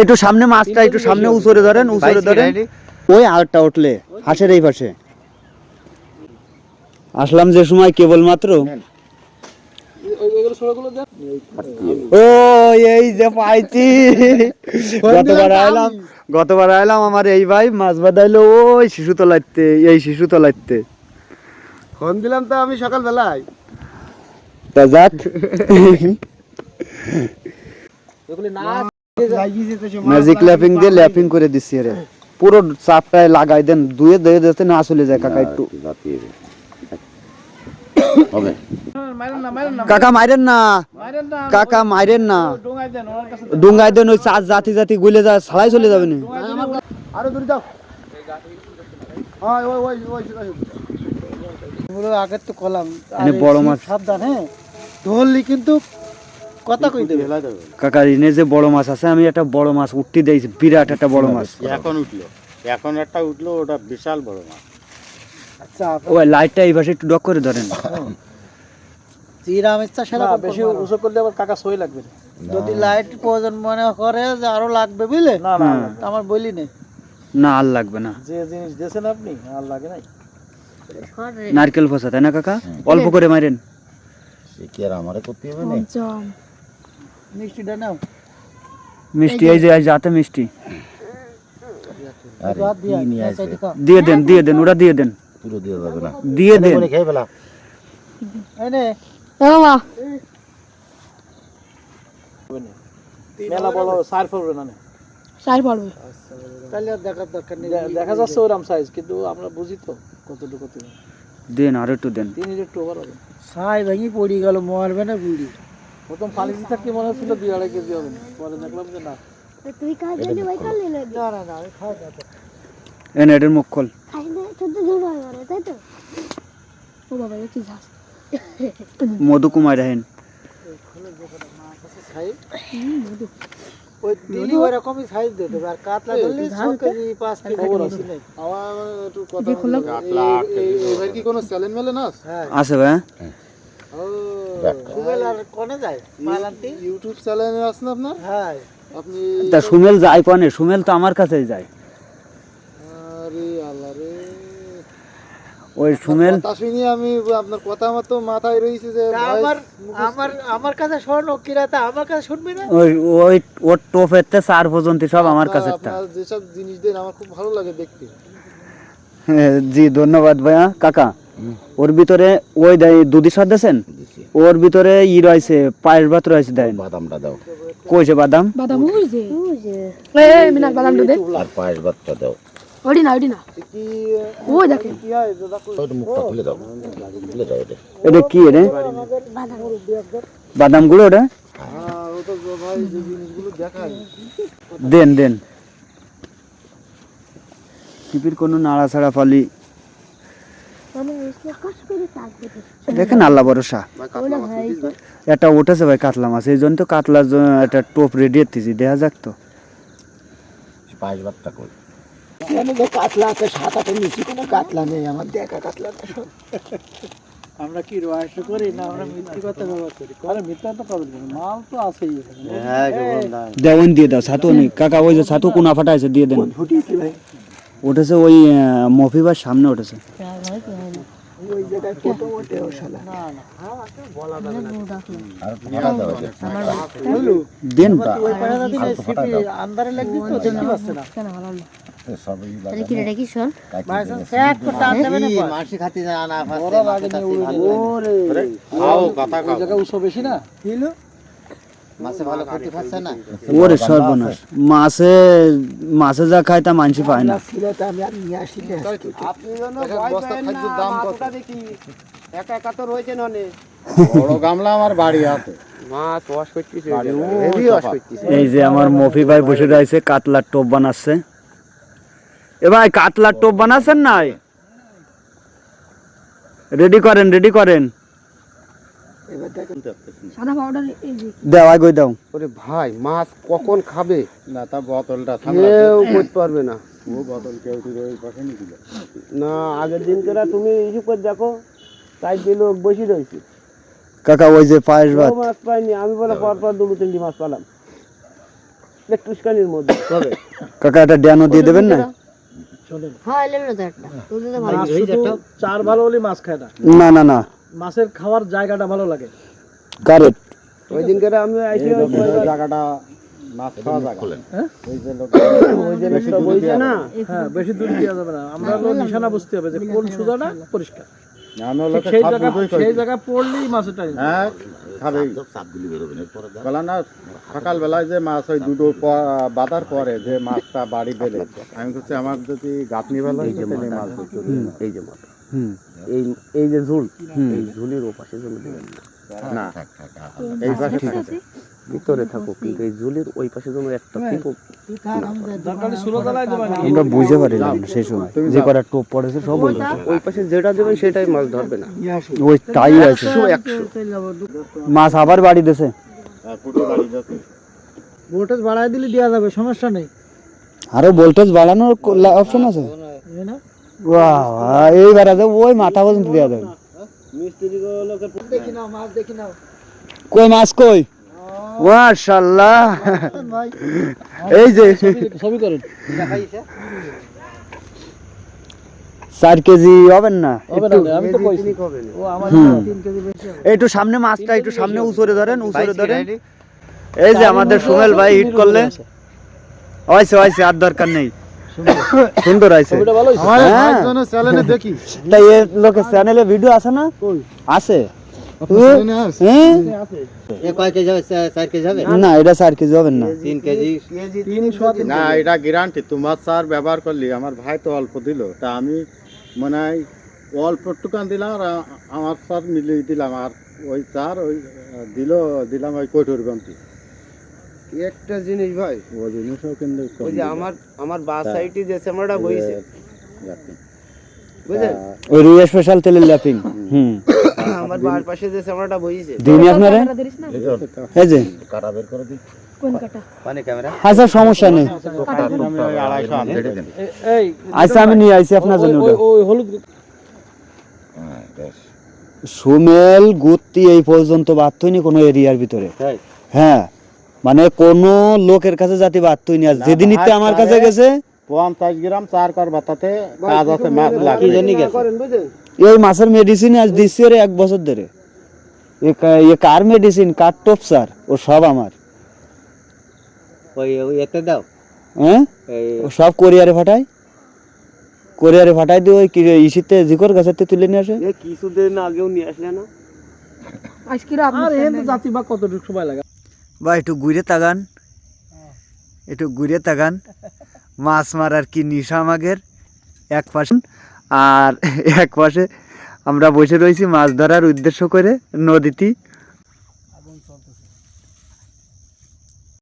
একটু সামনে মাছটা একটু সামনে উচরে ধরেন উচরে ধরেন। ওই আরেকটা উঠলে হাঁসের এই পাশে। আসলাম যে সময় কেবল মাত্র ও এই যে পাইছি। গতবার আইলাম গতবার আইলাম আমার এই ভাই মাছ বাদাইলো ওই শিশু তলাইতে এই শিশু তলাইতে ফোন দিলাম তো আমি সকালবেলায়। তা যাক। ম্যাজিক ল্যাপিং দিয়ে ল্যাপিং করে দিচ্ছি রে। পুরো চাপটায় লাগাই দেন দুয়ে দিয়ে দিতে না চলে যায় কাকা একটু। কাকা মাইরেন না। কাকা মাইরেন না। ডুঙ্গাই দেন ওই চার জাতি জাতি গুলে যা ছাড়াই চলে যাবে না। আরও দূরে যাও। হয় ওই ওই ওই ওই এগুলো আগে তো কলাম। বড় মাছ। সাবধান হ্যাঁ। ধরলি কিন্তু কথা কই দেবে কাকা এনে যে বড় মাছ আছে আমি একটা বড় মাছ উঠতে দিয়েছি বিরাট একটা বড় মাছ। এখন উঠল। এখন একটা উঠল ওটা বিশাল বড় মাছ। আচ্ছা ওই লাইটটা এই পাশে একটু ডক করে ধরেন। সেরা বেশি উঁচু করলে আবার কাকা সই লাগবে। যদি লাইট প্রয়োজন মনে করে যে আরও লাগবে বুঝলে? না না, আমার বলি নেই। না আর লাগবে না। যে জিনিস দিয়েছেন আপনি আর লাগে নাই। নারকেল ফসা তাই না কাকা? অল্প করে মারেন। সে কি আর আমারে করতে হবে না? মিষ্টিটা নাও মিষ্টি এই যে এই যাতে মিষ্টি আরে রাত দিয়া কি নিয়ে আসবে দিয়ে দেন দিয়ে দেন ওরা দিয়ে দেন পুরো দিয়ে যাবে না দিয়ে দেন করে খেয়ে ফেলা এনে বাবা মেলা বড় সার পড়বে না চাই পড়বে তাহলে আর দেখার দরকার নেই দেখা যাচ্ছে ওরম সাইজ কিন্তু আমরা বুঝি তো কতটুকু কত দেন আর একটু দেন তিন একটু ওভার হবে সাই ভেঙে পড়ে গেল মারবে না বুড়ি প্রথম ফালি দিতে কি মনে হচ্ছিল দুই আড়াই কেজি হবে? পরে দেখলাম যে না। তুই কাজ ভাই কাল নিলে না না না। এন এটার মুখ খোল। খাই না হয় তাই তো? ও বাবা এ কি ঝাস মধু কুমার হেন খাই ওই দিলি ওরকমই সাইজ দিয়ে দেবে আর কাতলা ধরলে ছ কেজি পাঁচ কেজি বেশি নেই। আমার একটু কথা এবার কি কোনো চ্যালেঞ্জ মেলে না? হ্যাঁ। আছে ভাই ও সুমেল যায়? ইউটিউব চ্যানেল আছে আপনার? হ্যাঁ। আপনি তা সুমেল যায় কনে? সুমেল তো আমার কাছেই যায়। আরে আল্লাহ রে। ওই সুমেল কথা আমি আপনার কথা আমার তো মাথায় রয়েছে যে আমার আমার আমার কাছে শোন কিরাতে আমার কাছে শুনবে না? ওই ওই ওর টোপেতে চার পর্যন্ত সব আমার কাছে আপনার যেসব জিনিস দেন আমার খুব ভালো লাগে দেখতে। জি ধন্যবাদ ভাইয়া। কাকা ওর ভিতরে ওই দেয় দুধি সার দিয়েছেন? ওর ভিতরে ই রয়েছে পায়ের ভাত রয়েছে দেয়। বাদামটা দাও। কইছে বাদাম? বাদাম উজে উজে এ মিনাল বাদাম দে আর পায়েস ভাতটা দাও। ওডি না ওডি না কি ওই দেখে কি দাদা ওটা মুখটা খুলে দাও। খুলে দাও এটা। এটা কি রে? বাদামগুলো ওটা? হ্যাঁ ও তো ভাই যে জিনিসগুলো দেখায় দেন দেন। শিপির কোনো নাড়াছাড়া ফালি মানে এসে কষ্ট করে কাজ করতে দেখেন আল্লাহ ভরসা। এটা উঠেছে ভাই কাতলা মাছ এই জন্য তো কাতলার জন্য একটা টোপ রেডি এতেছি দেখা যাক তো। কাতলা আছে সাত আটের নিচে কোনো কাতলা নেই আমার দেখা কাতলা আমরা কি রহস্য করি না আমরা মিথ্যে কথা ব্যবহার করি? করে মিথ্যা তো করবেন মাল তো আছেই দেওয়ান দিয়ে দাও ছাতু নেই কাকা ওই যে ছাতু কোনা ফাটা আছে দিয়ে দেন। ভাই। উঠেছে ওই মফিবার সামনে উঠেছে। ওই জায়গায় কত ওঠে ও না না আর ভাড়া দাও এটা বুঝলু ওই পাড়াটা দিলে সিপি আন্দারে লাগবে তো দেখতে পাচ্ছে না। কেন ভালো না না না না? না কথা ওই জায়গায় উৎস বেশি না হিলো মাছে ভালো খেতে পারছে না? ওরে সর্বনাশ। মাছে মাছে যা খায় তা মানসি পায় না। একা একা তো বড় গামলা আমার বাড়ি আছে। এই যে আমার মফি ভাই বসে রয়েছে কাতলার টোপ বানাচ্ছে। এ ভাই কাতলার টোপ বানাচ্ছেন নাই? রেডি করেন রেডি করেন। এবার দেখেন সাদা পাউডার এই যে দাও আগে দাও। ওরে ভাই মাছ কখন খাবে? না তা বোতলটা কেউ করতে পারবে না। ও বোতল কেউ তুই ওই পাশে নিয়ে দিল না আগের দিন করে তুমি ইস্যু করে দেখো তাই যে লোক বসে রয়েছে। কাকা ওই যে পায়েস ভাত। মাছ পাইনি আমি বলে পর পর দুটো তিনটি মাছ পেলাম। একটুখানির মধ্যে। তবে। কাকা একটা ড্যানো দিয়ে দেবেন না? হ্যাঁ এলেন না তো একটা। তুই তো ভালো মাছ। চার ভালো হলে মাছ খায় না। না না না। মাছের খাওয়ার জায়গাটা ভালো লাগে। কারেক্ট ওই দিনকে আমি আইসি এই জায়গাটা মাছ খাওয়া জায়গা। ওই যে লোক ওই যে লোকটা বলছে না? হ্যাঁ বেশি দূর দেওয়া যাবে না। আমরা হলো নিশানা বুঝতে হবে যে কোন সুদাটা পরিষ্কার। আমি ঠিক লোকে সেই জায়গা সেই কইছি। পড়লেই মাছের টাইম। হ্যাঁ খাবে সকাল বেলায় যে মাছ ওই দুটো বাঁধার পরে যে মাছটা বাড়ি বেলে আমি বলছি আমার যদি গাঁথনি বেলা হয় মাছ এই যে হুম এই এই যে ঝুল এই ঝুলের ওপাশে জমি দেবেন না। না। এই পাশে। ভিতরে থাকুক কিন্তু এই ঝুলের ওই পাশে জমি একটা দেবেন। আমরা বুঝে পারিলাম না সেই সময়। যে কটা টোপ পড়েছে সব বলছে ওই পাশে যেটা দেবেন সেটাই মাছ ধরবে না। ওই তাই আছে। একশো মাছ আবার বাড়ি দেছে। হ্যাঁ, ভোল্টেজ বাড়ায় দিলে দেওয়া যাবে সমস্যা নেই। আরও ভোল্টেজ বাড়ানোর অপশন আছে? না। আছে ওই মাথা পর্যন্ত দেওয়া যাবে। দেখি নাও মাছ দেখি নাও কই মাছ কই? মাশাল্লাহ এই যে। ছবি করেন চার কেজি হবেন না? হবে না আমি তো কইছি। ও আমার তিন কেজি বেশি হবে একটু সামনে মাছটা একটু সামনে উচরে ধরেন উচরে ধরেন। এই যে আমাদের সুমেল ভাই হিট করলে। হয়েছে হয়েছে আর দরকার নেই। সুন্দর হ্যাঁ। চ্যানেলে দেখি। তাই এর লোকের চ্যানেলে ভিডিও আছে না? আছে হ্যাঁ? না এটা চার কেজি হবেন না। তিনশো না এটা গ্যারান্টি তোমার সার ব্যবহার করলি আমার ভাই তো অল্প দিল। তা আমি মনে হয় অল্প টুকান দিলাম আর আমার সার মিলিয়ে দিলাম। আর ওই চার ওই দিল দিলাম ওই কঠোর গন্তি। একটা জিনিস ভাই ওই জিনিসও কিন্তু ওই যে আমার আমার বাস সাইডে যে চামড়াটা বইছে। বুঝলেন? ওই স্পেশাল তেলের ল্যাপিং হুম। আমার বার পাশে যে চামড়াটা বইছে। দিনই আপনারা? এই যে কোন কাটা? আচ্ছা সমস্যা নেই। আমি আচ্ছা নিয়ে আইছি আপনার জন্য হলুদ সুমেল গুত্তি এই পর্যন্ত বাড়তইনি কোনো এরিয়ার ভিতরে। হ্যাঁ। মানে কোন লোকের কাছে জাতি বাড়তইনি আর যেদিন ইতে আমার কাছে গেছে পঞ্চাশ গ্রাম চার কর বাতাতে কাজ আছে মাছ বুঝলেন এই মাছের মেডিসিন আজ দিচ্ছি ওরে এক বছর ধরে। এ কার মেডিসিন কার টপসার ও সব আমার। ওই এতে দাও। হ্যাঁ? ও সব কোরিয়ারে ফাটাই কোরিয়ারে ফাটাই দিয়ে ওই কি- ইসিতে জিকর গাছের তুলে নিয়ে আসে। কিছুদিন আগেও নিয়ে আসলে না? আজকে আর এর জাতি বা কতটুকু সময় লাগে? বা একটু ঘুরে তাগান একটু ঘুরে তাগান মাছ মারার কি নিশা আমাদের? এক পাশে। আর এক পাশে আমরা বসে রয়েছি মাছ ধরার উদ্দেশ্য করে নদীতে